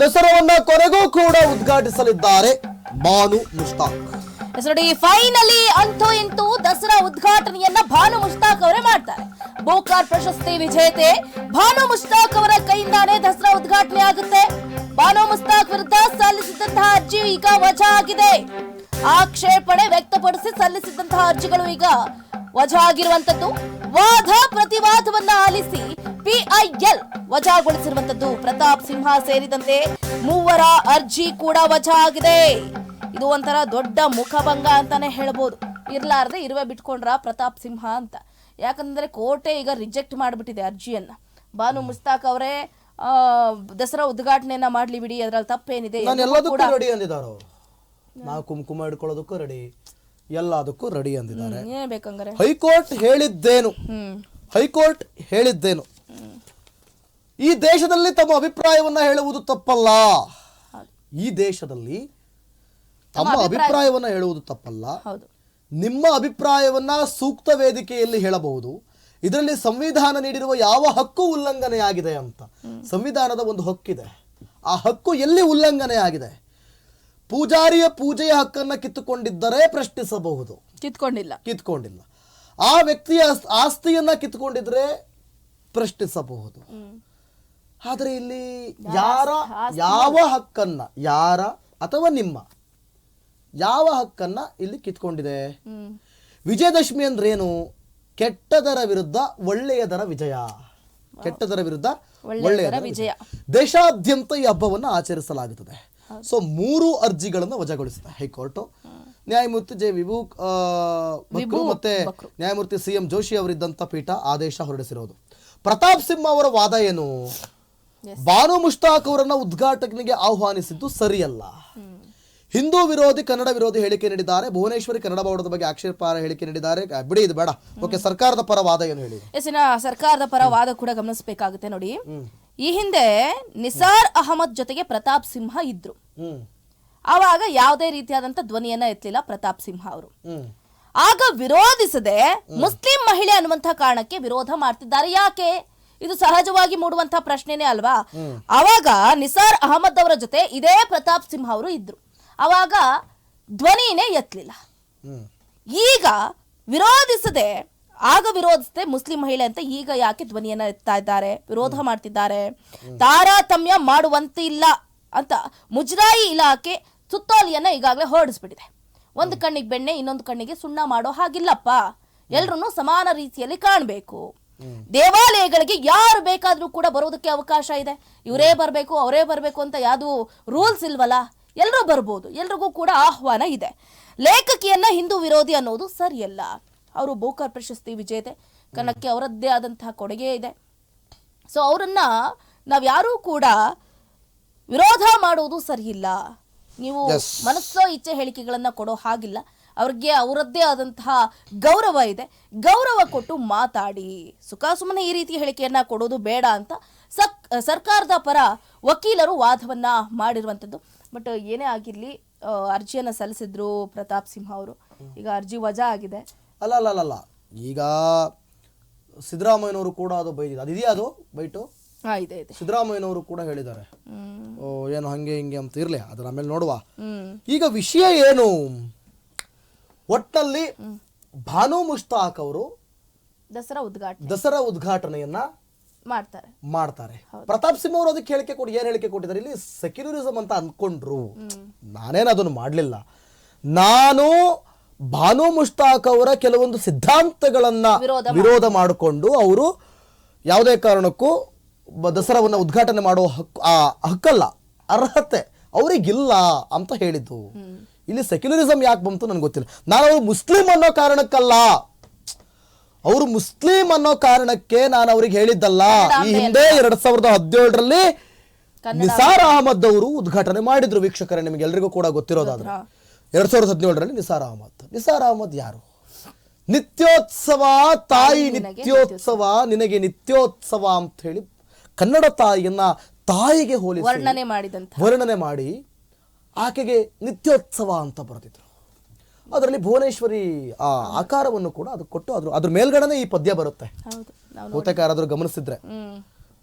ದಸರಾವನ್ನ ಕೊನೆಗೂ ಕೂಡ ಉದ್ಘಾಟಿಸಲಿದ್ದಾರೆ ಬಾನು ಮುಷ್ತಾಕ್. ನೋಡಿ ಫೈನಲಿ ಅಂತೂ ಇಂತೂ ದಸರಾ ಉದ್ಘಾಟನೆಯನ್ನ ಭಾನು ಮುಷ್ತಾಕ್ ಅವರೇ ಮಾಡ್ತಾರೆ. ಬೋಕಾರ್ ಪ್ರಶಸ್ತಿ ವಿಜೇತೆ ಭಾನು ಮುಷ್ತಾಕ್ ಅವರ ಕೈಯಿಂದಾನೇ ದಸರಾ ಉದ್ಘಾಟನೆ ಆಗುತ್ತೆ. ಭಾನು ಮುಷ್ತಾಕ್ ವಿರುದ್ಧ ಸಲ್ಲಿಸಿದಂತಹ ಅರ್ಜಿ ಈಗ ವಜಾ ಆಗಿದೆ. ಆಕ್ಷೇಪಣೆ ವ್ಯಕ್ತಪಡಿಸಿ ಸಲ್ಲಿಸಿದಂತಹ ಅರ್ಜಿಗಳು ಈಗ ವಜಾ ಆಗಿರುವಂತದ್ದು ವಾದ ಪ್ರತಿವಾದವನ್ನ ಆಲಿಸಿ ಪಿಐಎಲ್ ವಜಾಗೊಳಿಸಿರುವಂತದ್ದು ಪ್ರತಾಪ್ ಸಿಂಹ ಸೇರಿದಂತೆ ಮೂವರ ಅರ್ಜಿ ಕೂಡ ವಜಾ ಆಗಿದೆ ಇದು ಒಂಥರ ದೊಡ್ಡ ಮುಖಭಂಗ ಅಂತಾನೆ ಹೇಳ್ಬೋದು. ಇರ್ಲಾರ್ದೆ ಇರುವೆ ಬಿಟ್ಕೊಂಡ್ರ ಪ್ರತಾಪ್ ಸಿಂಹ ಅಂತ. ಯಾಕಂದ್ರೆ ಕೋರ್ಟೆ ಈಗ ರಿಜೆಕ್ಟ್ ಮಾಡಿಬಿಟ್ಟಿದೆ ಅರ್ಜಿಯನ್ನ. ಬಾನು ಮುಸ್ತಾಕ್ ಅವರೇ ದಸರಾ ಉದ್ಘಾಟನೆಯನ್ನ ಮಾಡ್ಲಿ ಬಿಡಿ ಅದ್ರಲ್ಲಿ ತಪ್ಪೇನಿದೆ ನಾನು ಎಲ್ಲದಕ್ಕೂ ರೆಡಿ ಅಂದಿದ್ದಾರೆ ಅವರು. ಕುಂಕುಮ ಹಿಡ್ಕೊಳ್ಳೋದಕ್ಕೂ ರೆಡಿ ಎಲ್ಲದಕ್ಕೂ ರೆಡಿ ಅಂದಿದ್ದಾರೆ. ಹ್ಮ್, ಏನ್ ಬೇಕಂಗಾರೆ? ಹೈಕೋರ್ಟ್ ಹೇಳಿದ್ದೇನು. ಹೈಕೋರ್ಟ್ ಹೇಳಿದ್ದೇನು. ಈ ದೇಶದಲ್ಲಿ ತಮ್ಮ ಅಭಿಪ್ರಾಯವನ್ನ ಹೇಳುವುದು ತಪ್ಪಲ್ಲ. ಈ ದೇಶದಲ್ಲಿ ತಮ್ಮ ಅಭಿಪ್ರಾಯವನ್ನ ಹೇಳುವುದು ತಪ್ಪಲ್ಲ. ನಿಮ್ಮ ಅಭಿಪ್ರಾಯವನ್ನ ಸೂಕ್ತ ವೇದಿಕೆಯಲ್ಲಿ ಹೇಳಬಹುದು ಇದರಲ್ಲಿ ಸಂವಿಧಾನ ನೀಡಿರುವ ಯಾವ ಹಕ್ಕು ಉಲ್ಲಂಘನೆಯಾಗಿದೆ ಅಂತ. ಸಂವಿಧಾನದ ಒಂದು ಹಕ್ಕಿದೆ. ಆ ಹಕ್ಕು ಎಲ್ಲಿ ಉಲ್ಲಂಘನೆ ಆಗಿದೆ? ಪೂಜಾರಿಯ ಪೂಜೆಯ ಹಕ್ಕನ್ನ ಕಿತ್ತುಕೊಂಡಿದ್ದರೆ ಪ್ರಶ್ನಿಸಬಹುದು. ಕಿತ್ಕೊಂಡಿಲ್ಲ. ಕಿತ್ಕೊಂಡಿಲ್ಲ. ಆ ವ್ಯಕ್ತಿಯ ಆಸ್ತಿಯನ್ನ ಕಿತ್ಕೊಂಡಿದ್ರೆ ಪ್ರಶ್ನಿಸಬಹುದು. ಆದರೆ ಇಲ್ಲಿ ಯಾರ ಯಾವ ಹಕ್ಕನ್ನ ಯಾರ ಅಥವಾ ನಿಮ್ಮ ಯಾವ ಹಕ್ಕನ್ನ ಇಲ್ಲಿ ಕಿತ್ಕೊಂಡಿದೆ? ವಿಜಯದಶಮಿ ಅಂದ್ರೆ ಏನು ಕೆಟ್ಟದರ ವಿರುದ್ಧ ಒಳ್ಳೆಯದರ ವಿಜಯ. ಕೆಟ್ಟದರ ವಿರುದ್ಧ ಒಳ್ಳೆಯದರ ವಿಜಯ. ದೇಶಾದ್ಯಂತ ಈ ಹಬ್ಬವನ್ನು ಆಚರಿಸಲಾಗುತ್ತದೆ. ಸೊ ಮೂರು ಅರ್ಜಿಗಳನ್ನು ವಜಾಗೊಳಿಸಿದೆ ಹೈಕೋರ್ಟ್. ನ್ಯಾಯಮೂರ್ತಿ ಜೆ ವಿಭು ಮತ್ತು ನ್ಯಾಯಮೂರ್ತಿ ಸಿ ಎಂ ಜೋಶಿ ಅವರಿದ್ದಂಥ ಪೀಠ ಆದೇಶ ಹೊರಡಿಸಿರೋದು. ಪ್ರತಾಪ್ ಸಿಂಹ ಅವರ ವಾದ ಏನು? ಬಾನು ಮುಷ್ತಾಕ್ ಅವರನ್ನ ಉದ್ಘಾಟಕನಿಗೆ ಆಹ್ವಾನಿಸಿದ್ದು ಸರಿಯಲ್ಲ. ಹಿಂದೂ ವಿರೋಧಿ ಕನ್ನಡ ವಿರೋಧಿ ಹೇಳಿಕೆ ನೀಡಿದ್ದಾರೆ. ಭುವನೇಶ್ವರಿ ಕನ್ನಡ ಭವನದ ಬಗ್ಗೆ ಆಕ್ಷೇಪಾರ್ಹ ಹೇಳಿಕೆ ನೀಡಿದ್ದಾರೆ. ಬಿಡಿ ಇದು ಬೇಡ. ಓಕೆ ಸರ್ಕಾರದ ಪರ ವಾದ ಏನು ಹೇಳಿ? ಎಸಿನ ಸರ್ಕಾರದ ಪರ ವಾದ ಕೂಡ ಗಮನಿಸಬೇಕಾಗುತ್ತೆ ನೋಡಿ. ಈ ಹಿಂದೆ ನಿಸಾರ್ ಅಹಮದ್ ಜೊತೆಗೆ ಪ್ರತಾಪ್ ಸಿಂಹ ಇದ್ರು. ಅವಾಗ ಆವಾಗ ಯಾವುದೇ ರೀತಿಯಾದಂತ ಧ್ವನಿಯನ್ನ ಎತ್ತಲಿಲ್ಲ ಪ್ರತಾಪ್ ಸಿಂಹ ಅವರು. ಆಗ ವಿರೋಧಿಸದೆ ಮುಸ್ಲಿಂ ಮಹಿಳೆ ಅನ್ನುವಂತಹ ಕಾರಣಕ್ಕೆ ವಿರೋಧ ಮಾಡ್ತಿದ್ದಾರೆ. ಯಾಕೆ? ಇದು ಸಹಜವಾಗಿ ಮೂಡುವಂತಹ ಪ್ರಶ್ನೆನೇ ಅಲ್ವಾ? ಅವಾಗ ನಿಸಾರ್ ಅಹಮದ್ ಅವರ ಜೊತೆ ಇದೇ ಪ್ರತಾಪ್ ಸಿಂಹ ಅವರು ಇದ್ರು. ಅವಾಗ ಧ್ವನಿನೇ ಎತ್ತಲಿಲ್ಲ. ಈಗ ವಿರೋಧಿಸದೆ, ಆಗ ವಿರೋಧಿಸದೆ ಮುಸ್ಲಿಂ ಮಹಿಳೆ ಅಂತ ಈಗ ಯಾಕೆ ಧ್ವನಿಯನ್ನ ಎತ್ತಾ ಇದ್ದಾರೆ? ವಿರೋಧ ಮಾಡ್ತಿದ್ದಾರೆ. ತಾರತಮ್ಯ ಮಾಡುವಂತಿಲ್ಲ ಅಂತ ಮುಜರಾಯಿ ಇಲಾಖೆ ಸುತ್ತೋಲಿಯನ್ನ ಈಗಾಗಲೇ ಹೊರಡಿಸ್ಬಿಟ್ಟಿದೆ. ಒಂದು ಕಣ್ಣಿಗೆ ಬೆಣ್ಣೆ ಇನ್ನೊಂದು ಕಣ್ಣಿಗೆ ಸುಣ್ಣ ಮಾಡೋ ಹಾಗಿಲ್ಲಪ್ಪ. ಎಲ್ರೂ ಸಮಾನ ರೀತಿಯಲ್ಲಿ ಕಾಣಬೇಕು. ದೇವಾಲಯಗಳಿಗೆ ಯಾರು ಬೇಕಾದ್ರೂ ಕೂಡ ಬರೋದಕ್ಕೆ ಅವಕಾಶ ಇದೆ. ಇವರೇ ಬರಬೇಕು ಅವರೇ ಬರಬೇಕು ಅಂತ ಯಾವುದು ರೂಲ್ಸ್ ಇಲ್ವಲ್ಲ? ಎಲ್ಲರೂ ಬರ್ಬೋದು. ಎಲ್ರಿಗೂ ಕೂಡ ಆಹ್ವಾನ ಇದೆ. ಲೇಖಕಿಯನ್ನ ಹಿಂದೂ ವಿರೋಧಿ ಅನ್ನೋದು ಸರಿಯಲ್ಲ. ಅವರು ಬೋಕರ್ ಪ್ರಶಸ್ತಿ ವಿಜೇತೆ. ಕನ್ನಕ್ಕೆ ಅವರದ್ದೇ ಆದಂತಹ ಕೊಡುಗೆ ಇದೆ. ಸೊ ಅವರನ್ನ ನಾವ್ಯಾರೂ ಕೂಡ ವಿರೋಧ ಮಾಡುವುದು ಸರಿಯಿಲ್ಲ. ನೀವು. ಮನಸ್ಸೋ ಇಚ್ಛೆ ಹೇಳಿಕೆಗಳನ್ನ ಕೊಡೋ ಹಾಗಿಲ್ಲ. ಅವ್ರಿಗೆ ಅವರದ್ದೇ ಆದಂತಹ ಗೌರವ ಇದೆ. ಗೌರವ ಕೊಟ್ಟು ಮಾತಾಡಿ. ಸುಖ ಸುಮ್ಮನೆ ಈ ರೀತಿ ಹೇಳಿಕೆಯನ್ನ ಕೊಡೋದು ಬೇಡ ಅಂತ ಸಕ್ ಸರ್ಕಾರದ ಪರ ವಕೀಲರು ವಾದವನ್ನ ಮಾಡಿರುವಂಥದ್ದು. ಬಟ್ ಏನೇ ಆಗಿರ್ಲಿ ಅರ್ಜಿಯನ್ನ ಸಲ್ಲಿಸಿದ್ರು ಪ್ರತಾಪ್ ಸಿಂಹ ಅವರು. ಈಗ ಅರ್ಜಿ ವಜಾ ಆಗಿದೆ. ಅಲ್ಲ ಅಲ್ಲ ಅಲ್ಲ ಈಗ ಸಿದ್ದರಾಮಯ್ಯನವರು ಕೂಡ ಅದು ಬೈದಿದೆ. ಅದಿದೆಯಾ ಅದು? ಬೈಟು? ಇದೆ ಇದೆ. ಸಿದ್ದರಾಮಯ್ಯನವರು ಕೂಡ ಹೇಳಿದ್ದಾರೆ. ಓ ಏನು ಹಂಗೆ ಹಿಂಗೆ ಅಂತ ಇರ್ಲಿ ಅದರ ಆಮೇಲೆ ನೋಡುವ. ಈಗ ವಿಷಯ ಏನು? ಒಟ್ಟಲ್ಲಿ ಭಾನು ಮುಷ್ತಾಕ್ ಅವರು ದಸರಾ ಉದ್ಘಾಟನೆ. ದಸರಾ ಉದ್ಘಾಟನೆಯನ್ನ ಮಾಡ್ತಾರೆ. ಮಾಡ್ತಾರೆ. ಪ್ರತಾಪ್ ಸಿಂಹ ಅವರು ಅದಕ್ಕೆ ಹೇಳಿಕೆ ಕೊಡಿ ಏನ್ ಹೇಳಿಕೆ ಕೊಟ್ಟಿದ್ದಾರೆ? ಇಲ್ಲಿ ಸೆಕ್ಯುಲರಿಸಮ್ ಅಂತ ಅನ್ಕೊಂಡ್ರು ನಾನೇನು ಅದನ್ನು ಮಾಡಲಿಲ್ಲ. ನಾನು ಭಾನು ಮುಷ್ತಾಕ್ ಅವರ ಕೆಲವೊಂದು ಸಿದ್ಧಾಂತಗಳನ್ನ ವಿರೋಧ ಮಾಡಿಕೊಂಡು ಅವರು ಯಾವುದೇ ಕಾರಣಕ್ಕೂ ದಸರಾವನ್ನ ಉದ್ಘಾಟನೆ ಮಾಡುವ ಹಕ್ಕು ಆ ಹಕ್ಕಲ್ಲ ಅರ್ಹತೆ ಅವರಿಗಿಲ್ಲ ಅಂತ ಹೇಳಿದ್ದು. ಇಲ್ಲಿ ಸೆಕ್ಯುಲರಿಸಮ್ ಯಾಕೆ ಬಂತು ನನಗೆ ಗೊತ್ತಿಲ್ಲ. ನಾನು ಅವರು ಮುಸ್ಲಿಂ ಅನ್ನೋ ಕಾರಣಕ್ಕಲ್ಲ. ಅವರು ಮುಸ್ಲಿಂ ಅನ್ನೋ ಕಾರಣಕ್ಕೆ ನಾನು ಅವ್ರಿಗೆ ಹೇಳಿದ್ದಲ್ಲ. ಈ ಹಿಂದೆ ಎರಡ್ ಸಾವಿರದ ಹದಿನೇಳರಲ್ಲಿ ನಿಸಾರ್ ಅಹಮದ್ ಅವರು ಉದ್ಘಾಟನೆ ಮಾಡಿದ್ರು ವೀಕ್ಷಕರೇ ನಿಮಗೆ ಎಲ್ರಿಗೂ ಕೂಡ ಗೊತ್ತಿರೋದಾದ್ರೆ. ಎರಡ್ ಸಾವಿರದ ಹದಿನೇಳರಲ್ಲಿ ನಿಸಾರ್ ಅಹಮದ್. ನಿಸಾರ್ ಅಹಮದ್ ಯಾರು? ನಿತ್ಯೋತ್ಸವ ತಾಯಿ ನಿತ್ಯೋತ್ಸವ. ನಿನಗೆ ನಿತ್ಯೋತ್ಸವ ಅಂತ ಹೇಳಿ ಕನ್ನಡ ತಾಯಿಯನ್ನ ತಾಯಿಗೆ ಹೋಲಿಸಿ ವರ್ಣನೆ ಮಾಡಿದಂತ. ವರ್ಣನೆ ಮಾಡಿ ಆಕೆಗೆ ನಿತ್ಯೋತ್ಸವ ಅಂತ ಬರೆದಿದ್ರು. ಅದರಲ್ಲಿ ಭುವನೇಶ್ವರಿ ಆ ಆಕಾರವನ್ನು ಕೂಡ ಅದು ಕೊಟ್ಟು ಅದ್ರ ಅದ್ರ ಮೇಲ್ಗಡೆನೆ ಈ ಪದ್ಯ ಬರುತ್ತೆ. ಬಹುತೇಕ ಯಾರಾದ್ರೂ ಗಮನಿಸಿದ್ರೆ.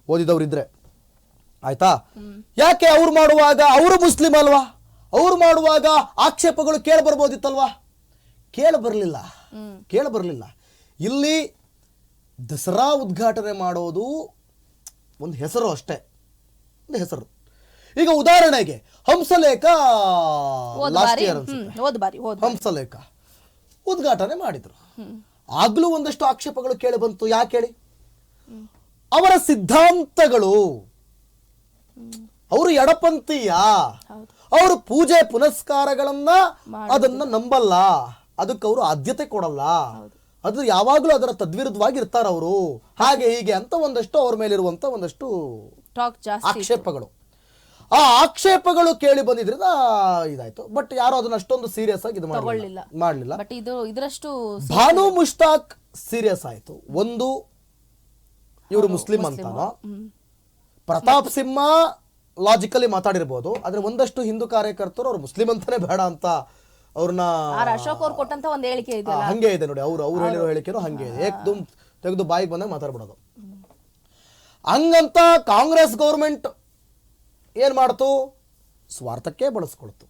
ಓದಿದವರಿದ್ರೆ. ಆಯ್ತಾ? ಯಾಕೆ ಅವ್ರು ಮಾಡುವಾಗ ಅವರು ಮುಸ್ಲಿಂ ಅಲ್ವಾ? ಅವ್ರು ಮಾಡುವಾಗ ಆಕ್ಷೇಪಗಳು ಕೇಳ ಬರ್ಬೋದಿತ್ತಲ್ವಾ? ಕೇಳ ಬರಲಿಲ್ಲ. ಕೇಳ ಬರಲಿಲ್ಲ. ಇಲ್ಲಿ ದಸರಾ ಉದ್ಘಾಟನೆ ಮಾಡೋದು ಒಂದು ಹೆಸರು ಅಷ್ಟೇ. ಒಂದು ಹೆಸರು. ಈಗ ಉದಾಹರಣೆಗೆ ಹಂಸಲೇಖ ಲಾಸ್ಟ್ ಇಯರ್ ಹಂಸಲೇಖ ಉದ್ಘಾಟನೆ ಮಾಡಿದ್ರು. ಆಗ್ಲೂ ಒಂದಷ್ಟು ಆಕ್ಷೇಪಗಳು ಕೇಳಿ ಬಂತು. ಯಾಕೆ ಹೇಳಿ? ಅವರ ಸಿದ್ಧಾಂತಗಳು. ಅವರು ಎಡಪಂಥೀಯ. ಅವರು ಪೂಜೆ ಪುನಸ್ಕಾರಗಳನ್ನ ಅದನ್ನ ನಂಬಲ್ಲ. ಅದಕ್ಕೆ ಅವರು ಆದ್ಯತೆ ಕೊಡಲ್ಲ. ಅದು ಯಾವಾಗಲೂ ಅದರ ತದ್ವಿರುದ್ಧವಾಗಿ ಇರ್ತಾರ ಅವರು ಹಾಗೆ ಹೀಗೆ ಅಂತ ಒಂದಷ್ಟು ಅವ್ರ ಮೇಲಿರುವಂತ ಒಂದಷ್ಟು ಟಾಕ್ ಜಾಸ್ತಿ ಆಕ್ಷೇಪಗಳು. ಆ ಆಕ್ಷೇಪಗಳು ಕೇಳಿ ಬಂದಿದ್ರಿಂದ ಇದಾಯ್ತು. ಬಟ್ ಯಾರು ಅದನ್ನ ಅಷ್ಟೊಂದು ಸೀರಿಯಸ್ ಆಗಿ ಇದು ತಗೊಳ್ಳಿಲ್ಲ. ಮಾಡಲಿಲ್ಲ. ಮಾಡಲಿಲ್ಲ ಬಟ್ ಇದು ಇದರಷ್ಟು ಭಾನು ಮುಷ್ತಾಕ್ ಸೀರಿಯಸ್ ಆಯ್ತು. ಒಂದು ಇವರು ಮುಸ್ಲಿಂ ಅಂತಾನೋ? ಪ್ರತಾಪ್ ಸಿಂಹ ಲಾಜಿಕಲಿ ಮಾತಾಡಿರ್ಬೋದು. ಆದ್ರೆ ಒಂದಷ್ಟು ಹಿಂದೂ ಕಾರ್ಯಕರ್ತರು ಅವ್ರು ಮುಸ್ಲಿಂ ಅಂತಾನೆ ಬೇಡ ಅಂತ ಅವ್ರನ್ನ ಆರ್ ಅಶೋಕ್ ಅವ್ರು ಕೊಟ್ಟಂತ ಒಂದ್ ಹೇಳಿಕೆ ಇದೆ ಹಂಗೆ ಇದೆ ನೋಡಿ ಅವ್ರು ಅವ್ರು ಹೇಳಿರೋ ಹೇಳಿಕೆನೂ ಹಂಗೆ ಇದೆ. ಏಕ್ದಮ್ ತೆಗೆದು ಬಾಯಿಗೆ ಬಂದಾಗ ಮಾತಾಡ್ಬಿಡೋದು. ಹಂಗಂತ ಕಾಂಗ್ರೆಸ್ ಗೌರ್ಮೆಂಟ್ ಏನ್ ಮಾಡ್ತು? ಸ್ವಾರ್ಥಕ್ಕೆ ಬಳಸ್ಕೊಳ್ತು.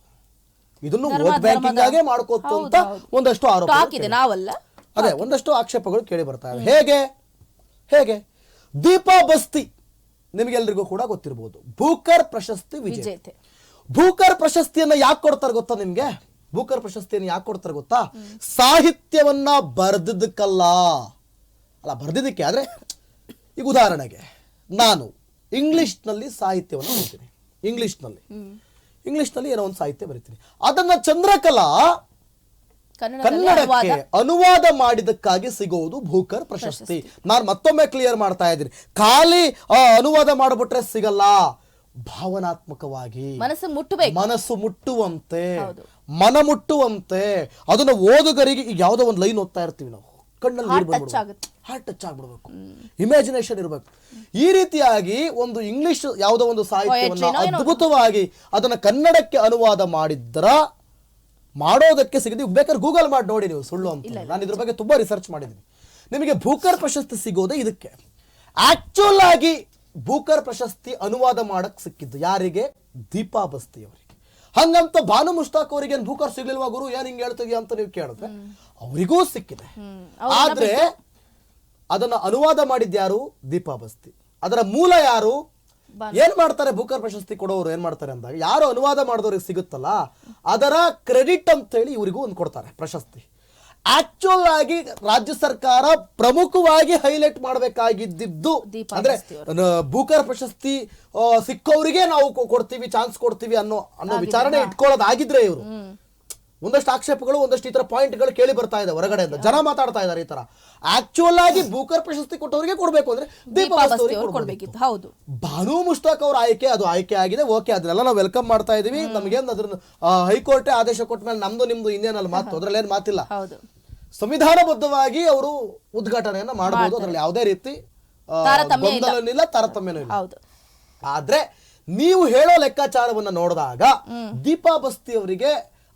ಇದನ್ನು ವೋಟ್ ಬ್ಯಾಂಕಿಂಗ್ ಆಗೇ ಮಾಡ್ಕೋತು ಅಂತ ಒಂದಷ್ಟು ಆರೋಪ ಇದೆ ನಾವಲ್ಲ? ಅದೇ ಒಂದಷ್ಟು ಆಕ್ಷೇಪಗಳು ಕೇಳಿ ಬರ್ತಾ ಇವೆ. ಹೇಗೆ? ಹೇಗೆ? ದೀಪಾ ಬಸ್ತಿ ನಿಮಗೆಲ್ರಿಗೂ ಕೂಡ ಗೊತ್ತಿರಬಹುದು ಭೂಕರ್ ಪ್ರಶಸ್ತಿ ವಿಜೇತೆ. ಭೂಕರ್ ಪ್ರಶಸ್ತಿಯನ್ನ ಯಾಕೆ ಕೊಡ್ತಾರೆ ಗೊತ್ತಾ ನಿಮ್ಗೆ? ಭೂಕರ್ ಪ್ರಶಸ್ತಿಯನ್ನು ಯಾಕೆ ಕೊಡ್ತಾರೆ ಗೊತ್ತಾ? ಸಾಹಿತ್ಯವನ್ನ ಬರ್ದಿದ್ದಕ್ಕಲ್ಲ. ಅಲ್ಲ ಬರ್ದಿದ್ದಕ್ಕೆ ಆದ್ರೆ ಈಗ ಉದಾಹರಣೆಗೆ ನಾನು ಇಂಗ್ಲಿಷ್ನಲ್ಲಿ ಸಾಹಿತ್ಯವನ್ನು ಬರಿತೀನಿ. ಇಂಗ್ಲಿಷ್ನಲ್ಲಿ. ಇಂಗ್ಲಿಷ್ನಲ್ಲಿ ಏನೋ ಒಂದು ಸಾಹಿತ್ಯ ಬರೀತೀನಿ. ಅದನ್ನ ಚಂದ್ರಕಲಾ ಕನ್ನಡಕ್ಕೆ ಅನುವಾದ. ಮಾಡಿದಕ್ಕಾಗಿ ಸಿಗೋದು ಭೂಕರ್ ಪ್ರಶಸ್ತಿ. ನಾನು ಮತ್ತೊಮ್ಮೆ ಕ್ಲಿಯರ್ ಮಾಡ್ತಾ ಇದ್ದೀನಿ. ಖಾಲಿ ಅನುವಾದ ಮಾಡಿಬಿಟ್ರೆ ಸಿಗಲ್ಲ. ಭಾವನಾತ್ಮಕವಾಗಿ. ಮನಸ್ಸು ಮುಟ್ಟಬೇಕು. ಮನಸ್ಸು ಮುಟ್ಟುವಂತೆ. ಮನ ಮುಟ್ಟುವಂತೆ ಅದನ್ನ ಓದುಗರಿಗೆ ಈಗ ಯಾವುದೋ ಒಂದು ಲೈನ್ ಓದ್ತಾ ಇರ್ತೀವಿ ನಾವು. ಕಣ್ಣಲ್ಲಿ ನೀರು. Heart touch ಆಗ್ಬಿಡ್ಬೇಕು. ಇಮ್ಯಾಜಿನೇಷನ್ ಇರಬೇಕು. ಈ ರೀತಿಯಾಗಿ ಒಂದು ಇಂಗ್ಲಿಷ್ ಯಾವುದೋ ಒಂದು ಸಾಹಿತ್ಯವನ್ನ. ಅದ್ಭುತವಾಗಿ ಅದನ್ನ ಕನ್ನಡಕ್ಕೆ ಅನುವಾದ ಮಾಡಿದ್ರ ಮಾಡೋದಕ್ಕೆ ಸಿಗದೆ ಬೇಕಾದ್ರೆ ಗೂಗಲ್ ಮಾಡಿ ನೋಡಿ ನೀವು ಸುಳ್ಳು ಅಂತ. ನಾನು ಇದ್ರ ಬಗ್ಗೆ ತುಂಬಾ ರಿಸರ್ಚ್ ಮಾಡಿದ್ದೀನಿ. ನಿಮಗೆ ಭೂಕರ್ ಪ್ರಶಸ್ತಿ ಸಿಗೋದೇ ಇದಕ್ಕೆ. ಆಕ್ಚುಲ್ ಆಗಿ ಭೂಕರ್ ಪ್ರಶಸ್ತಿ ಅನುವಾದ ಮಾಡಕ್ ಸಿಕ್ಕಿದ್ದು ಯಾರಿಗೆ? ದೀಪಾ ಬಸ್ತಿ ಅವರಿಗೆ ಹಂಗಂತ ಭಾನು ಮುಷ್ತಾಕ್ ಅವರಿಗೆ ಭೂಕರ್ ಸಿಗ್ಲಿಲ್ವಾ ಗುರು? ಏನ್ ಹಿಂಗ್ ಹೇಳ್ತೀವಿ ಅಂತ ನೀವು ಕೇಳಿದ್ರೆ ಅವರಿಗೂ ಸಿಕ್ಕಿದೆ. ಆದ್ರೆ ಅದನ್ನ ಅನುವಾದ ಮಾಡಿದ್ಯಾರು ದೀಪಾ ಬಸ್ತಿ. ಅದರ ಮೂಲ ಯಾರು? ಏನ್ ಮಾಡ್ತಾರೆ ಭೂಕರ್ ಪ್ರಶಸ್ತಿ ಕೊಡೋರು ಏನ್ ಮಾಡ್ತಾರೆ ಅಂದಾಗ ಯಾರು ಅನುವಾದ ಮಾಡಿದವ್ರಿಗೆ ಸಿಗುತ್ತಲ್ಲ ಅದರ ಕ್ರೆಡಿಟ್ ಅಂತ ಹೇಳಿ ಇವರಿಗೂ ಒಂದು ಕೊಡ್ತಾರೆ ಪ್ರಶಸ್ತಿ. ಆಕ್ಚುಲ್ ಆಗಿ ರಾಜ್ಯ ಸರ್ಕಾರ ಪ್ರಮುಖವಾಗಿ ಹೈಲೈಟ್ ಮಾಡಬೇಕಾಗಿದ್ದು ಅಂದ್ರೆ ಭೂಕರ ಪ್ರಶಸ್ತಿ ಸಿಕ್ಕವರಿಗೆ ನಾವು ಕೊಡ್ತೀವಿ ಚಾನ್ಸ್ ಕೊಡ್ತೀವಿ ಅನ್ನೋ ಅನ್ನೋ ವಿಚಾರಣೆ ಇಟ್ಕೊಳ್ಳೋದಾಗಿದ್ರೆ ಇವರು. ಒಂದಷ್ಟು ಆಕ್ಷೇಪಗಳು ಒಂದಷ್ಟು ಈ ತರ ಪಾಯಿಂಟ್ಗಳು ಕೇಳಿ ಬರ್ತಾ ಇದೆ ಹೊರಗಡೆಯಿಂದ. ಜನ ಮಾತಾಡ್ತಾ ಇದ್ದಾರೆ ಈ ತರ. ಆಕ್ಚುಲ್ ಆಗಿ ಭೂಕರ್ ಪ್ರಶಸ್ತಿ ಕೊಟ್ಟವರಿಗೆ ಕೊಡಬೇಕು ಅಂದ್ರೆ ಕೊಡ್ಬೇಕಿತ್ತು. ಹೌದು. ಭಾನು ಮುಷ್ತಾಕ್ ಅವ್ರ ಆಯ್ಕೆ ಅದು ಆಯ್ಕೆ ಆಗಿದೆ ಓಕೆ ಅದನ್ನೆಲ್ಲ ನಾವು ವೆಲ್ಕಮ್ ಮಾಡ್ತಾ ಇದೀವಿ. ನಮಗೇನ್ ಅದ್ರ ಹೈಕೋರ್ಟ್ ಆದೇಶ ಕೊಟ್ಟ ಮೇಲೆ ನಮ್ದು ನಿಮ್ದು ಇನ್ನೇನಲ್ಲಿ ಮಾತು ಅದ್ರಲ್ಲಿ ಏನ್ ಮಾತಿಲ್ಲ. ಹೌದು. ಸಂವಿಧಾನಬದ್ಧವಾಗಿ ಅವರು ಉದ್ಘಾಟನೆಯನ್ನ ಮಾಡಬಹುದು ಅದ್ರಲ್ಲಿ ಯಾವುದೇ ರೀತಿ ಇಲ್ಲ. ಗೊಂದಲನಿಲ್ಲ ತಾರತಮ್ಯನೂ ಇಲ್ಲ. ಆದ್ರೆ ನೀವು ಹೇಳೋ ಲೆಕ್ಕಾಚಾರವನ್ನ ನೋಡಿದಾಗ ದೀಪಾ ಬಸ್ತಿ ಅವರಿಗೆ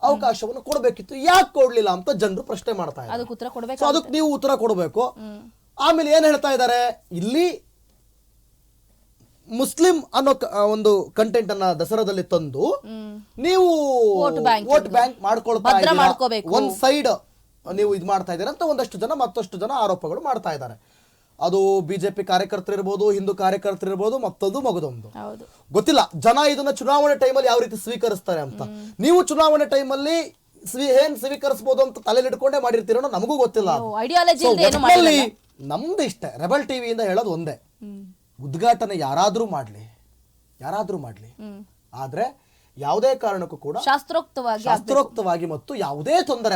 ಅವಕಾಶವನ್ನು ಕೊಡಬೇಕಿತ್ತು. ಯಾಕೆ ಕೊಡ್ಲಿಲ್ಲ ಅಂತ ಜನರು ಪ್ರಶ್ನೆ ಮಾಡ್ತಾ ಇದ್ದಾರೆ. ಅದಕ್ಕೆ ಉತ್ತರ ಕೊಡ್ಬೇಕು ಸೊ ಅದಕ್ಕೆ ನೀವು ಉತ್ತರ ಕೊಡಬೇಕು. ಆಮೇಲೆ ಏನ್ ಹೇಳ್ತಾ ಇದ್ದಾರೆ? ಇಲ್ಲಿ ಮುಸ್ಲಿಂ ಅನ್ನೋ ಕ- ಆ, ಒಂದು ಕಂಟೆಂಟ್ ಅನ್ನ ದಸರಾದಲ್ಲಿ ತಂದು ನೀವು Vote. ವೋಟ್ ಬ್ಯಾಂಕ್ ಮಾಡ್ಕೊಳ್ತಾ ಭದ್ರ ಇದ್ದೀರಾ. ಮಾಡ್ಕೋಬೇಕು. ಒಂದ್ ಸೈಡ್ ನೀವು ಇದು ಮಾಡ್ತಾ ಇದ್ದೀರಾ ಅಂತ ಒಂದಷ್ಟು ಜನ ಮತ್ತಷ್ಟು ಜನ ಆರೋಪಗಳು ಮಾಡ್ತಾ ಇದ್ದಾರೆ. ಅದು ಬಿಜೆಪಿ ಕಾರ್ಯಕರ್ತರು ಇರ್ಬೋದು ಹಿಂದೂ ಕಾರ್ಯಕರ್ತರು ಇರ್ಬೋದು ಮತ್ತೊಂದು ಮಗದೊಂದು. ಗೊತ್ತಿಲ್ಲ. ಜನ ಇದನ್ನ ಚುನಾವಣೆ ಟೈಮಲ್ಲಿ ಯಾವ ರೀತಿ ಸ್ವೀಕರಿಸ್ತಾರೆ ಅಂತ. ನೀವು ಚುನಾವಣೆ ಟೈಮಲ್ಲಿ ಸ್ವೀ ಏನ್ ಸ್ವೀಕರಿಸಬಹುದು ಅಂತ ತಲೆಯಲ್ಲಿ ಇಟ್ಕೊಂಡೇ ಮಾಡಿರ್ತೀರೋ ನಮಗೂ ಗೊತ್ತಿಲ್ಲ. ನಮ್ದು ಇಷ್ಟೇ. ರೆಬಲ್ ಇಂದ ಹೇಳೋದು ಒಂದೇ. ಉದ್ಘಾಟನೆ ಯಾರಾದ್ರೂ ಮಾಡ್ಲಿ. ಯಾರಾದ್ರೂ ಮಾಡ್ಲಿ. ಆದ್ರೆ ಯಾವುದೇ ಕಾರಣಕ್ಕೂ ಕೂಡ ಶಾಸ್ತ್ರೋಕ್ತವಾಗಿ ಶಾಸ್ತ್ರೋಕ್ತವಾಗಿ ಮತ್ತು ಯಾವುದೇ ತೊಂದರೆ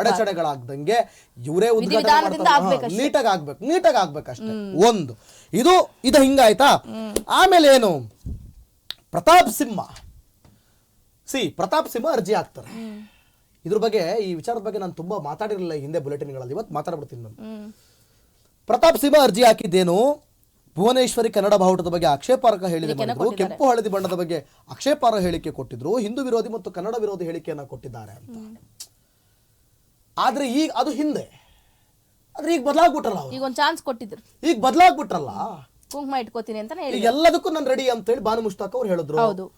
ಅಡಚಣೆಗಳಾಗದಂಗೆ ಇವರೇ. ನೀಟಾಗಿ ಆಗ್ಬೇಕು ನೀಟಾಗಿ ಆಗ್ಬೇಕಷ್ಟೇ. ಒಂದು. ಇದು ಇದು ಹಿಂಗಾಯ್ತಾ? ಆಮೇಲೆ ಏನು? ಪ್ರತಾಪ್ ಸಿಂಹ. ಸಿ ಪ್ರತಾಪ್ ಸಿಂಹ ಅರ್ಜಿ ಹಾಕ್ತಾರೆ. ಇದ್ರ ಬಗ್ಗೆ ಈ ವಿಚಾರದ ಬಗ್ಗೆ ನಾನು ತುಂಬಾ ಮಾತಾಡಿರಲಿಲ್ಲ ಹಿಂದೆ ಬುಲೆಟಿನ್ಗಳಲ್ಲಿ ಇವತ್ತು ಮಾತಾಡ್ಬಿಡ್ತೀನಿ ನಾನು. ಪ್ರತಾಪ್ ಸಿಂಹ ಅರ್ಜಿ ಹಾಕಿದ್ದೇನು? ಭುವನೇಶ್ವರಿ ಕನ್ನಡ ಬಾವುಟದ ಬಗ್ಗೆ ಆಕ್ಷೇಪಾರ್ಹ ಹೇಳಿಕೆ ಮಾಡಿದ್ರು. ಕೆಂಪು ಹಳದಿ ಬಣ್ಣದ ಬಗ್ಗೆ ಆಕ್ಷೇಪಾರ್ಹ ಹೇಳಿಕೆ ಕೊಟ್ಟಿದ್ರು. ಹಿಂದೂ ವಿರೋಧಿ ಮತ್ತು ಕನ್ನಡ ವಿರೋಧಿ ಹೇಳಿಕೆಯನ್ನ ಕೊಟ್ಟಿದ್ದಾರೆ ಅಂತ. ಆದ್ರೆ ಈಗ ಅದು ಹಿಂದೆ. ಆದ್ರೆ ಈಗ ಬದಲಾಗ್ಬಿಟ್ರಲ್ಲ ಈಗ ಒಂದು ಚಾನ್ಸ್ ಕೊಟ್ಟಿದ್ರು. ಈಗ ಬದಲಾಗ್ಬಿಟ್ರಲ್ಲ. ಕುಂಕುಮ ಇಟ್ಕೋತೀನಿ ಅಂತ ಹೇಳಿ ಎಲ್ಲದಕ್ಕೂ ನಾನು ರೆಡಿ ಅಂತ ಹೇಳಿ ಬಾನು ಮುಷ್ತಾಕ್ ಅವ್ರು ಹೇಳಿದ್ರು. ಹೌದು.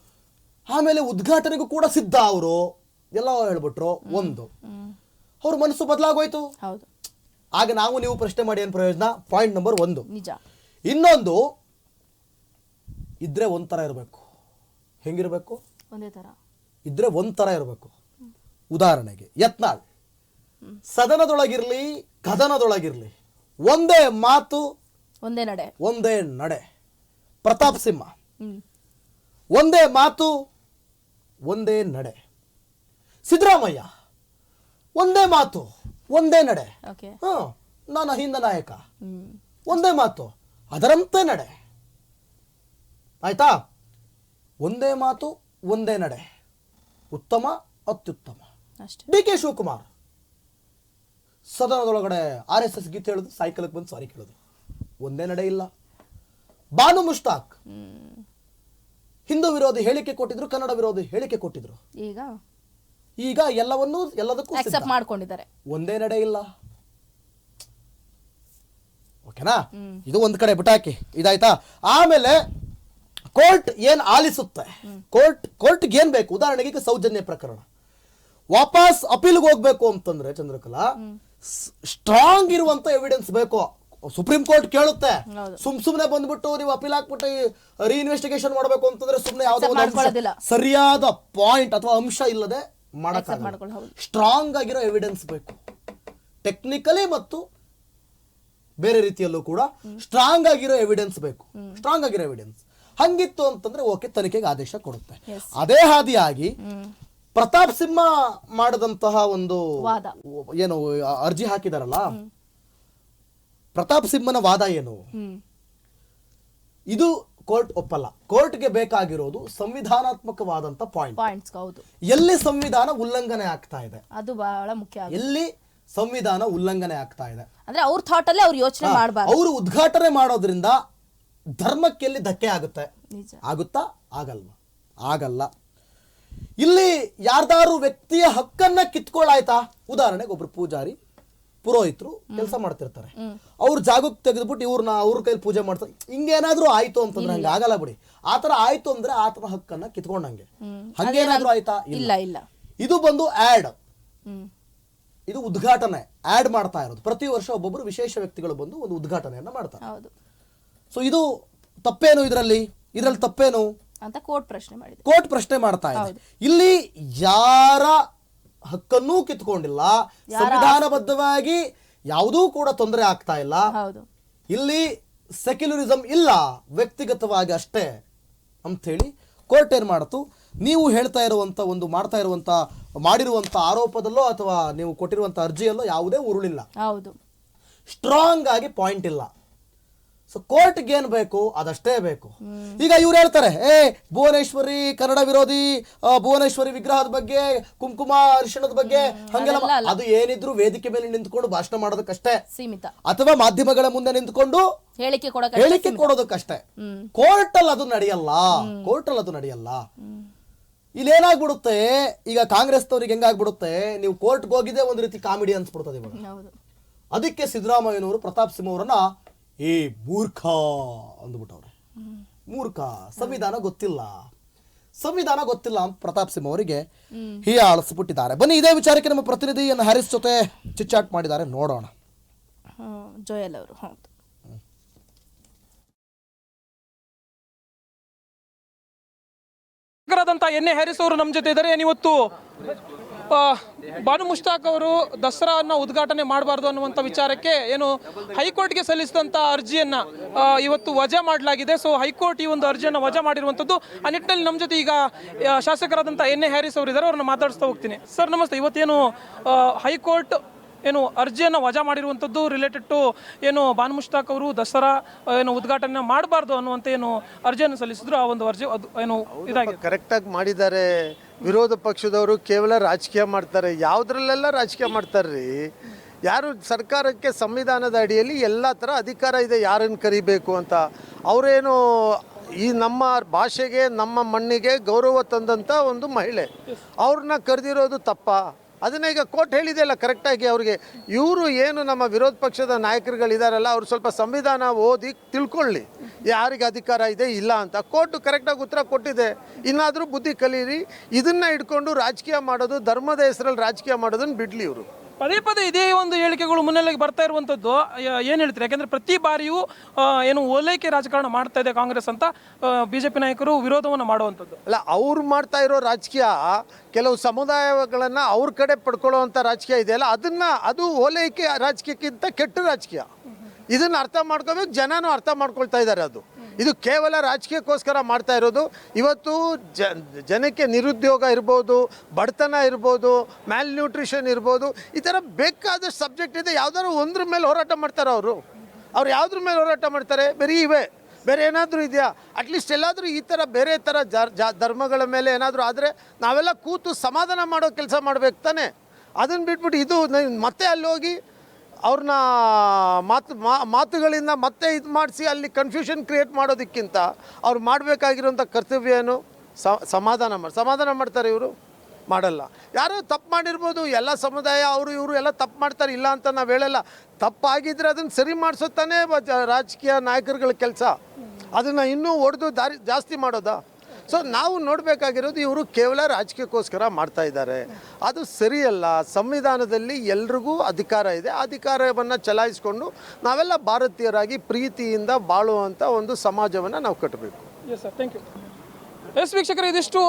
ಆಮೇಲೆ ಉದ್ಘಾಟನೆಗೂ ಕೂಡ ಸಿದ್ಧ ಅವರು. ಎಲ್ಲ ಹೇಳ್ಬಿಟ್ರು ಒಂದು. ಅವ್ರ ಮನಸ್ಸು ಬದಲಾಗೋಯ್ತು. ಹೌದು. ಆಗ ನಾವು ನೀವು ಪ್ರಶ್ನೆ ಮಾಡಿ ಏನು ಪ್ರಯೋಜನ? ಪಾಯಿಂಟ್ ನಂಬರ್ ಒಂದು. ನಿಜ. ಇನ್ನೊಂದು ಇದ್ರೆ ಒಂಥರ ಇರಬೇಕು. ಹೆಂಗಿರಬೇಕು? ಒಂದೇ ತರ. ಇದ್ರೆ ಒಂಥರ ಇರಬೇಕು. ಉದಾಹರಣೆಗೆ ಯತ್ನಾಳ್. ಸದನದೊಳಗಿರ್ಲಿ ಕದನದೊಳಗಿರ್ಲಿ ಒಂದೇ ಮಾತು ಒಂದೇ ನಡೆ. ಒಂದೇ ನಡೆ. ಪ್ರತಾಪ್ ಸಿಂಹ. ಒಂದೇ ಮಾತು ಒಂದೇ ನಡೆ. ಸಿದ್ದರಾಮಯ್ಯ. ಒಂದೇ ಮಾತು ಒಂದೇ ನಡೆ. ನಾನು ಅಹಿಂದ ನಾಯಕ. ಒಂದೇ ಮಾತು ಅದರಂತೆ ನಡೆ. ಆಯ್ತಾ? ಒಂದೇ ಮಾತು ಒಂದೇ ನಡೆ. ಉತ್ತಮ ಅತ್ಯುತ್ತಮ. D K Shivakumar. ಸದನದೊಳಗಡೆ R S S ಗೀತೆ ಹೇಳುದು ಸೈಕಲ್ಗೆ ಬಂದು ಸಾರಿ ಕೇಳಿದ್ರು. ಒಂದೇ ನಡೆ ಇಲ್ಲ. ಬಾನು ಮುಷ್ತಾಕ್. ಹಿಂದೂ ವಿರೋಧಿ ಹೇಳಿಕೆ ಕೊಟ್ಟಿದ್ರು ಕನ್ನಡ ವಿರೋಧಿ ಹೇಳಿಕೆ ಕೊಟ್ಟಿದ್ರು. ಈಗ? ಈಗ ಎಲ್ಲವನ್ನೂ ಎಲ್ಲದಕ್ಕೂ ಅಕ್ಸೆಪ್ಟ್ ಮಾಡ್ಕೊಂಡಿದ್ದಾರೆ. ಒಂದೇ ನಡೆ ಇಲ್ಲ. ಓಕೆನಾ? ಇದು ಒಂದು ಕಡೆ ಬಿಟಾಕಿ ಇದಾಯ್ತಾ? ಆಮೇಲೆ ಕೋರ್ಟ್ ಏನ್ ಆಲಿಸುತ್ತೆ? ಕೋರ್ಟ್ ಕೋರ್ಟ್ಗೆ ಏನ್ ಬೇಕು? ಉದಾಹರಣೆಗೆ ಈಗ ಸೌಜನ್ಯ ಪ್ರಕರಣ. ವಾಪಸ್ ಅಪೀಲ್ಗೆ ಹೋಗ್ಬೇಕು ಅಂತಂದ್ರೆ ಚಂದ್ರಕಲಾ ಸ್ಟ್ರಾಂಗ್ ಇರುವಂತ ಎವಿಡೆನ್ಸ್ ಬೇಕು. ಸುಪ್ರೀಂ ಕೋರ್ಟ್ ಕೇಳುತ್ತೆ. ಸುಮ್ ಸುಮ್ನೆ ಬಂದ್ಬಿಟ್ಟು ನೀವು ಅಪೀಲ್ ಹಾಕ್ಬಿಟ್ಟು ರೀಇನ್ವೆಸ್ಟಿಗೇಷನ್ ಮಾಡಬೇಕು ಅಂತಂದ್ರೆ ಸುಮ್ನೆ ಯಾವ್ದೋ. ಸರಿಯಾದ ಪಾಯಿಂಟ್ ಅಥವಾ ಅಂಶ ಇಲ್ಲದೆ ಮಾಡಕ್ಕಾಗಲ್ಲ. ಸ್ಟ್ರಾಂಗ್ ಆಗಿರೋ ಎವಿಡೆನ್ಸ್ ಬೇಕು. ಟೆಕ್ನಿಕಲಿ ಮತ್ತು ಬೇರೆ ರೀತಿಯಲ್ಲೂ ಕೂಡ ಸ್ಟ್ರಾಂಗ್ ಆಗಿರೋ ಎವಿಡೆನ್ಸ್ ಬೇಕು. ಸ್ಟ್ರಾಂಗ್ ಆಗಿರೋ ಎವಿಡೆನ್ಸ್ ಹಂಗಿತ್ತು ಅಂತಂದ್ರೆ ಓಕೆ ತನಿಖೆಗೆ ಆದೇಶ ಕೊಡುತ್ತೆ. ಅದೇ ಹಾದಿಯಾಗಿ ಪ್ರತಾಪ್ ಸಿಂಹ ಮಾಡದಂತಹ ಒಂದು ವಾದ. ಏನು ಅರ್ಜಿ ಹಾಕಿದಾರಲ್ಲ? ಪ್ರತಾಪ್ ಸಿಂಹನ ವಾದ ಏನು? ಇದು ಕೋರ್ಟ್ ಒಪ್ಪಲ್ಲ. ಕೋರ್ಟ್ಗೆ ಬೇಕಾಗಿರೋದು ಸಂವಿಧಾನಾತ್ಮಕವಾದಂತ ಪಾಯಿಂಟ್ ಎಲ್ಲಿ ಸಂವಿಧಾನ ಉಲ್ಲಂಘನೆ ಆಗ್ತಾ ಇದೆ? ಅದು ಬಹಳ ಮುಖ್ಯ ಎಲ್ಲಿ ಸಂವಿಧಾನ ಉಲ್ಲಂಘನೆ ಆಗ್ತಾ ಇದೆ. ಅಂದ್ರೆ ಅವ್ರ ಥಾಟ್ ಅಲ್ಲೇ ಅವ್ರು ಯೋಚನೆ ಮಾಡಬಾರ್ದು. ಅವರು ಉದ್ಘಾಟನೆ ಮಾಡೋದ್ರಿಂದ ಧರ್ಮಕ್ಕೆ ಎಲ್ಲಿ ಧಕ್ಕೆ ಆಗುತ್ತೆ? ನಿಜ. ಆಗುತ್ತಾ? ಆಗಲ್ವಾ? ಆಗಲ್ಲ. ಇಲ್ಲಿ ಯಾರ್ದಾರು ವ್ಯಕ್ತಿಯ ಹಕ್ಕನ್ನ ಕಿತ್ಕೊಳ್ಳಾಯ್ತಾ? ಉದಾಹರಣೆಗೆ ಒಬ್ರು ಪೂಜಾರಿ ಪುರೋಹಿತರು ಕೆಲಸ ಮಾಡ್ತಿರ್ತಾರೆ. ಅವ್ರ ಜಾಗಕ್ಕೆ ತೆಗೆದ್ಬಿಟ್ಟು ಇವ್ರನ್ನ ಅವ್ರ ಕೈಲಿ ಪೂಜೆ ಮಾಡ್ತಾರೆ ಹಿಂಗೇನಾದ್ರೂ ಆಯ್ತು ಅಂತಂದ್ರೆ ಹಂಗೆ ಆಗಲ್ಲ ಬಿಡಿ. ಆತರ ಆಯ್ತು ಅಂದ್ರೆ ಆತನ ಹಕ್ಕನ್ನ ಕಿತ್ಕೊಂಡಂಗೆ. ಹಂಗೇನಾದ್ರೂ ಆಯ್ತಾ? ಇಲ್ಲ. ಇಲ್ಲ ಇದು ಬಂದು ಆಡ್ ಇದು ಉದ್ಘಾಟನೆ ಆಡ್ ಮಾಡ್ತಾ ಇರೋದು. ಪ್ರತಿ ವರ್ಷ ಒಬ್ಬೊಬ್ಬರು ವಿಶೇಷ ವ್ಯಕ್ತಿಗಳು ಬಂದು ಒಂದು ಉದ್ಘಾಟನೆಯನ್ನ ಮಾಡ್ತಾರೆ. ಹೌದು. ಸೊ ಇದು ತಪ್ಪೇನು ಇದರಲ್ಲಿ? ಇದರಲ್ಲಿ ತಪ್ಪೇನು? ಅಂತ ಕೋರ್ಟ್ ಪ್ರಶ್ನೆ ಮಾಡಿದೆ. ಕೋರ್ಟ್ ಪ್ರಶ್ನೆ ಮಾಡ್ತಾ ಇದೆ. ಇಲ್ಲಿ ಯಾರ ಹಕ್ಕನ್ನೂ ಕಿತ್ಕೊಂಡಿಲ್ಲ. ಸಂವಿಧಾನಬದ್ಧವಾಗಿ ಯಾವುದೂ ಕೂಡ ತೊಂದರೆ ಆಗ್ತಾ ಇಲ್ಲ. ಹೌದು. ಇಲ್ಲಿ ಸೆಕ್ಯುಲರಿಸಂ ಇಲ್ಲ. ವ್ಯಕ್ತಿಗತವಾಗಿ ಅಷ್ಟೇ. ಅಂತ ಹೇಳಿ ಕೋರ್ಟ್ ಏನ್ ಮಾಡ್ತು? ನೀವು ಹೇಳ್ತಾ ಇರುವಂತ ಒಂದು ಮಾಡ್ತಾ ಇರುವಂತ ಮಾಡಿರುವಂತ ಆರೋಪದಲ್ಲೋ ಅಥವಾ ನೀವು ಕೊಟ್ಟಿರುವಂತ ಅರ್ಜಿಯಲ್ಲೋ ಯಾವುದೇ ಉರುಳಿಲ್ಲ. ಹೌದು. ಸ್ಟ್ರಾಂಗ್ ಆಗಿ ಪಾಯಿಂಟ್ ಇಲ್ಲ. ಸೊ ಕೋರ್ಟ್ಗೆ ಏನ್ ಬೇಕು? ಅದಷ್ಟೇ ಬೇಕು. ಈಗ ಇವ್ರು ಹೇಳ್ತಾರೆ ಏ ಭುವನೇಶ್ವರಿ ಕನ್ನಡ ವಿರೋಧಿ ಆ, ಭುವನೇಶ್ವರಿ ವಿಗ್ರಹದ ಬಗ್ಗೆ ಕುಂಕುಮ ಅರಿಶಿಣದ ಬಗ್ಗೆ ಹಂಗೆಲ್ಲ ಅದು ಏನಿದ್ರು ವೇದಿಕೆ ಮೇಲೆ ನಿಂತ್ಕೊಂಡು ಭಾಷಣ ಮಾಡೋದಕ್ಕಷ್ಟೇ. ಸೀಮಿತ. ಅಥವಾ ಮಾಧ್ಯಮಗಳ ಮುಂದೆ ನಿಂತ್ಕೊಂಡು ಹೇಳಿಕೆ ಹೇಳಿಕೆ ಕೊಡೋದಕ್ಕಷ್ಟೇ. ಹ್ಮ್. ಕೋರ್ಟ್ ಅಲ್ಲಿ ಅದು ನಡೆಯಲ್ಲ. ಕೋರ್ಟ್ ಅಲ್ಲಿ ಅದು ನಡೆಯಲ್ಲ. ಇಲ್ಲಿ ಏನಾಗ್ಬಿಡುತ್ತೆ ಈಗ ಕಾಂಗ್ರೆಸ್ನವ್ರಿಗೆ ಹೆಂಗಾಗ್ಬಿಡುತ್ತೆ? ನೀವು ಕೋರ್ಟ್ಗೆ ಹೋಗಿದ್ದೆ ಒಂದು ರೀತಿ ಕಾಮಿಡಿ ಅನ್ಸ್ಬಿಡ್ತದೆ ಇವಾಗ. ಅದಕ್ಕೆ ಸಿದ್ದರಾಮಯ್ಯನವರು ಪ್ರತಾಪ್ ಸಿಂಹ ಅವರನ್ನ ಏ ಮೂರ್ಖ ಅಂದ್ಬಿಟ್ಟವ್ರೆ. ಮೂರ್ಖ ಸಂವಿಧಾನ ಗೊತ್ತಿಲ್ಲ. ಸಂವಿಧಾನ ಗೊತ್ತಿಲ್ಲ ಅಂತ ಪ್ರತಾಪ್ ಸಿಂಹ ಅವರಿಗೆ ಹೀಯಾಳಿಸ್ಬಿಟ್ಟಿದ್ದಾರೆ ಬನ್ನಿ ಇದೇ ವಿಚಾರಕ್ಕೆ ನಮ್ಮ ಪ್ರತಿನಿಧಿ ಹರಿಸ್ ಜೊತೆ ಚಿಚ್ಚಾಟ್ ಮಾಡಿದ್ದಾರೆ. ನೋಡೋಣ. ಜೋಯಲ್ ಅವರು ಹೌದು. ಶಾಸಕರಾದಂಥ ಎನ್ ಎ ಅವರು ನಮ್ಮ ಜೊತೆ ಇದ್ದಾರೆ ಏನಿವತ್ತು ಬಾನು ಮುಷ್ತಾಕ್ ಅವರು ದಸರಾನ ಉದ್ಘಾಟನೆ ಮಾಡಬಾರ್ದು ಅನ್ನುವಂಥ ವಿಚಾರಕ್ಕೆ ಏನು ಹೈಕೋರ್ಟ್ಗೆ ಸಲ್ಲಿಸಿದಂಥ ಅರ್ಜಿಯನ್ನ ಇವತ್ತು ವಜಾ ಮಾಡಲಾಗಿದೆ. ಸೊ ಹೈಕೋರ್ಟ್ ಈ ಒಂದು ಅರ್ಜಿಯನ್ನು ವಜಾ ಮಾಡಿರುವಂಥದ್ದು ಆ ನಿಟ್ಟಿನಲ್ಲಿ ನಮ್ಮ ಜೊತೆ ಈಗ ಶಾಸಕರಾದಂಥ ಎನ್ ಎ ಹ್ಯಾರಿಸ್ ಅವರು ಇದ್ದಾರೆ ಅವ್ರನ್ನ ಮಾತಾಡಿಸ್ತಾ ಹೋಗ್ತೀನಿ. ಸರ್, ನಮಸ್ತೆ. ಇವತ್ತೇನು ಹೈಕೋರ್ಟ್ ಏನು ಅರ್ಜಿಯನ್ನು ವಜಾ ಮಾಡಿರುವಂಥದ್ದು ರಿಲೇಟೆಡ್ ಟು ಏನು ಬಾನ್ ಮುಷ್ತಾಕ್ ಅವರು ದಸರಾ ಏನು ಉದ್ಘಾಟನೆ ಮಾಡಬಾರ್ದು ಅನ್ನುವಂಥ ಏನು ಅರ್ಜಿಯನ್ನು ಸಲ್ಲಿಸಿದ್ರು ಆ ಒಂದು ಅರ್ಜಿ ಅದು ಏನು ಇದಾಗಿ ಕರೆಕ್ಟಾಗಿ ಮಾಡಿದ್ದಾರೆ. ವಿರೋಧ ಪಕ್ಷದವರು ಕೇವಲ ರಾಜಕೀಯ ಮಾಡ್ತಾರೆ. ಯಾವುದ್ರಲ್ಲೆಲ್ಲ ರಾಜಕೀಯ ಮಾಡ್ತಾರ್ರಿ? ಯಾರು ಸರ್ಕಾರಕ್ಕೆ ಸಂವಿಧಾನದ ಅಡಿಯಲ್ಲಿ ಎಲ್ಲ ಥರ ಅಧಿಕಾರ ಇದೆ ಯಾರನ್ನು ಕರಿಬೇಕು ಅಂತ. ಅವರೇನು ಈ ನಮ್ಮ ಭಾಷೆಗೆ ನಮ್ಮ ಮಣ್ಣಿಗೆ ಗೌರವ ತಂದಂಥ ಒಂದು ಮಹಿಳೆ. ಅವ್ರನ್ನ ಕರೆದಿರೋದು ತಪ್ಪ. ಅದನ್ನ ಈಗ ಕೋರ್ಟ್ ಹೇಳಿದೆಯಲ್ಲ ಕರೆಕ್ಟಾಗಿ ಅವರಿಗೆ, ಇವರು ಏನು ನಮ್ಮ ವಿರೋಧ ಪಕ್ಷದ ನಾಯಕರುಗಳಿದಾರಲ್ಲ, ಅವರು ಸ್ವಲ್ಪ ಸಂವಿಧಾನ ಓದಿ ತಿಳ್ಕೊಳ್ಳಿ. ಯಾರಿಗೆ ಅಧಿಕಾರ ಇದೆ, ಇಲ್ಲ ಅಂತ. ಕೋರ್ಟ್ ಕರೆಕ್ಟಾಗಿ ಉತ್ತರ ಕೊಟ್ಟಿದೆ. ಇನ್ನಾದರೂ ಬುದ್ಧಿ ಕಲೀರಿ. ಇದನ್ನ ಇಟ್ಕೊಂಡು ರಾಜಕೀಯ ಮಾಡೋದು, ಧರ್ಮದ ಹೆಸರಲ್ಲಿ ರಾಜಕೀಯ ಮಾಡೋದನ್ನು ಬಿಡ್ಲಿ ಇವರು. ಪದೇ ಪದೇ ಇದೇ ಒಂದು ಹೇಳಿಕೆಗಳು ಮುನ್ನೆಲೆಗೆ ಬರ್ತಾ ಇರುವಂಥದ್ದು ಏನು ಹೇಳ್ತೀರಿ? ಯಾಕೆಂದ್ರೆ ಪ್ರತಿ ಬಾರಿಯೂ ಏನು ಓಲೈಕೆ ರಾಜಕಾರಣ ಮಾಡ್ತಾ ಇದೆ ಕಾಂಗ್ರೆಸ್ ಅಂತ ಬಿಜೆಪಿ ನಾಯಕರು ವಿರೋಧವನ್ನು ಮಾಡುವಂಥದ್ದು. ಅಲ್ಲ, ಅವ್ರು ಮಾಡ್ತಾ ಇರೋ ರಾಜಕೀಯ, ಕೆಲವು ಸಮುದಾಯಗಳನ್ನು ಅವ್ರ ಕಡೆ ಪಡ್ಕೊಳ್ಳೋವಂಥ ರಾಜಕೀಯ ಇದೆಯಲ್ಲ, ಅದನ್ನ, ಅದು ಓಲೈಕೆ ರಾಜಕೀಯಕ್ಕಿಂತ ಕೆಟ್ಟ ರಾಜಕೀಯ. ಇದನ್ನ ಅರ್ಥ ಮಾಡ್ಕೋಬೇಕು, ಜನನೂ ಅರ್ಥ ಮಾಡ್ಕೊಳ್ತಾ ಇದ್ದಾರೆ ಅದು. ಇದು ಕೇವಲ ರಾಜಕೀಯಕ್ಕೋಸ್ಕರ ಮಾಡ್ತಾ ಇರೋದು. ಇವತ್ತು ಜನಕ್ಕೆ ನಿರುದ್ಯೋಗ ಇರ್ಬೋದು, ಬಡತನ ಇರ್ಬೋದು ಮ್ಯಾಲ್ ನ್ಯೂಟ್ರಿಷನ್ ಇರ್ಬೋದು, ಈ ಥರ ಬೇಕಾದಷ್ಟು ಸಬ್ಜೆಕ್ಟ್ ಇದೆ. ಯಾವ್ದಾದ್ರು ಒಂದ್ರ ಮೇಲೆ ಹೋರಾಟ ಮಾಡ್ತಾರೆ ಅವರು. ಅವ್ರು ಯಾವುದ್ರ ಮೇಲೆ ಹೋರಾಟ ಮಾಡ್ತಾರೆ? ಬರೀ ಇವೆ. ಬೇರೆ ಏನಾದರೂ ಇದೆಯಾ? ಅಟ್ಲೀಸ್ಟ್ ಎಲ್ಲಾದರೂ ಈ ಥರ ಬೇರೆ ಥರ ಧರ್ಮಗಳ ಮೇಲೆ ಏನಾದರೂ ಆದರೆ ನಾವೆಲ್ಲ ಕೂತು ಸಮಾಧಾನ ಮಾಡೋ ಕೆಲಸ ಮಾಡ್ಬೇಕು ತಾನೆ. ಅದನ್ನು ಬಿಟ್ಬಿಟ್ಟು ಇದು ಮತ್ತೆ ಅಲ್ಲಿ ಹೋಗಿ ಅವ್ರನ್ನ ಮಾತು ಮಾತುಗಳಿಂದ ಮತ್ತೆ ಇದು ಮಾಡಿಸಿ ಅಲ್ಲಿ ಕನ್ಫ್ಯೂಷನ್ ಕ್ರಿಯೇಟ್ ಮಾಡೋದಕ್ಕಿಂತ ಅವ್ರು ಮಾಡಬೇಕಾಗಿರುವಂಥ ಕರ್ತವ್ಯ ಏನು? ಸಮಾಧಾನ ಮಾಡಿ ಸಮಾಧಾನ ಮಾಡ್ತಾರೆ ಇವರು? ಮಾಡಲ್ಲ. ಯಾರೋ ತಪ್ಪು ಮಾಡಿರ್ಬೋದು, ಎಲ್ಲ ಸಮುದಾಯ, ಅವರು ಇವರು ಎಲ್ಲ ತಪ್ಪು ಮಾಡ್ತಾರೆ, ಇಲ್ಲ ಅಂತ ನಾವು ಹೇಳಲ್ಲ. ತಪ್ಪಾಗಿದ್ದರೆ ಅದನ್ನು ಸರಿ ಮಾಡಿಸುತ್ತಾನೆ ರಾಜಕೀಯ ನಾಯಕರುಗಳ ಕೆಲಸ. ಅದನ್ನು ಇನ್ನೂ ಒಡೆದು ದಾರಿ ಜಾಸ್ತಿ ಮಾಡೋದಾ? ಸೊ ನಾವು ನೋಡಬೇಕಾಗಿರೋದು ಇವರು ಕೇವಲ ರಾಜಕೀಯಕ್ಕೋಸ್ಕರ ಮಾಡ್ತಾ ಇದ್ದಾರೆ. ಅದು ಸರಿಯಲ್ಲ. ಸಂವಿಧಾನದಲ್ಲಿ ಎಲ್ರಿಗೂ ಅಧಿಕಾರ ಇದೆ. ಅಧಿಕಾರವನ್ನು ಚಲಾಯಿಸಿಕೊಂಡು ನಾವೆಲ್ಲ ಭಾರತೀಯರಾಗಿ ಪ್ರೀತಿಯಿಂದ ಬಾಳುವಂಥ ಒಂದು ಸಮಾಜವನ್ನು ನಾವು ಕಟ್ಟಬೇಕು. ಥ್ಯಾಂಕ್ ಯು ಎಸ್ ವೀಕ್ಷಕರು, ಇದಿಷ್ಟು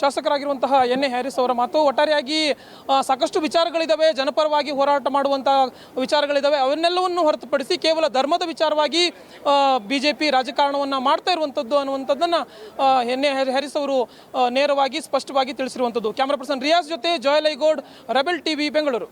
ಶಾಸಕರಾಗಿರುವಂತಹ ಎನ್ ಎ ಹ್ಯಾರಿಸ್ ಅವರ ಮಾತು. ಒಟ್ಟಾರೆಯಾಗಿ ಸಾಕಷ್ಟು ವಿಚಾರಗಳಿದ್ದಾವೆ ಜನಪರವಾಗಿ ಹೋರಾಟ ಮಾಡುವಂತಹ ವಿಚಾರಗಳಿದ್ದಾವೆ ಅವನ್ನೆಲ್ಲವನ್ನು ಹೊರತುಪಡಿಸಿ ಕೇವಲ ಧರ್ಮದ ವಿಚಾರವಾಗಿ ಬಿ ಜೆ ಪಿ ರಾಜಕಾರಣವನ್ನು ಮಾಡ್ತಾ ಇರುವಂಥದ್ದು ಅನ್ನುವಂಥದ್ದನ್ನು ಎನ್ ಎ ಹ್ಯಾರಿಸ್ ಅವರು ನೇರವಾಗಿ, ಸ್ಪಷ್ಟವಾಗಿ ತಿಳಿಸಿರುವಂಥದ್ದು ಕ್ಯಾಮ್ರಾ ಪರ್ಸನ್ ರಿಯಾಜ್ ಜೊತೆ ಜಯಲೈಗೌಡ್, ರೆಬೆಲ್ ಟಿವಿ, ಬೆಂಗಳೂರು.